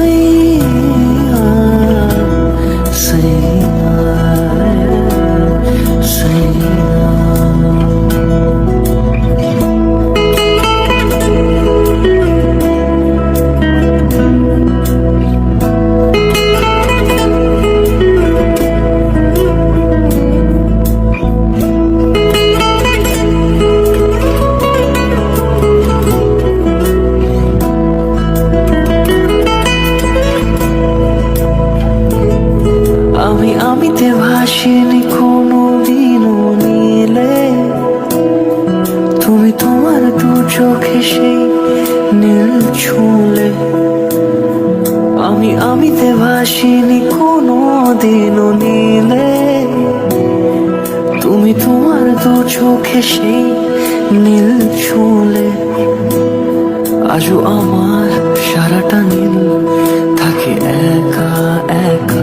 night. আমি আমিতে ভাসিনি কোনো দিন নীলে। তুমি তোমার দু চোখে সেই নীল ছুলে। আজও আমার সারাটা নীল থাকে একা একা।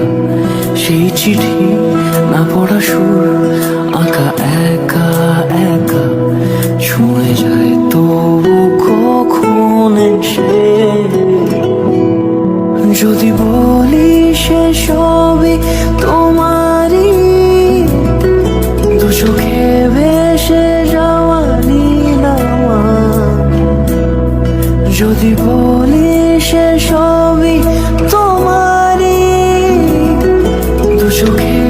সেই চিঠি যদি বলি সে সবই তোমারই, দু চোখে ভেসে যাওয়া যদি বলি সে সবই তোমারই, দু সুখে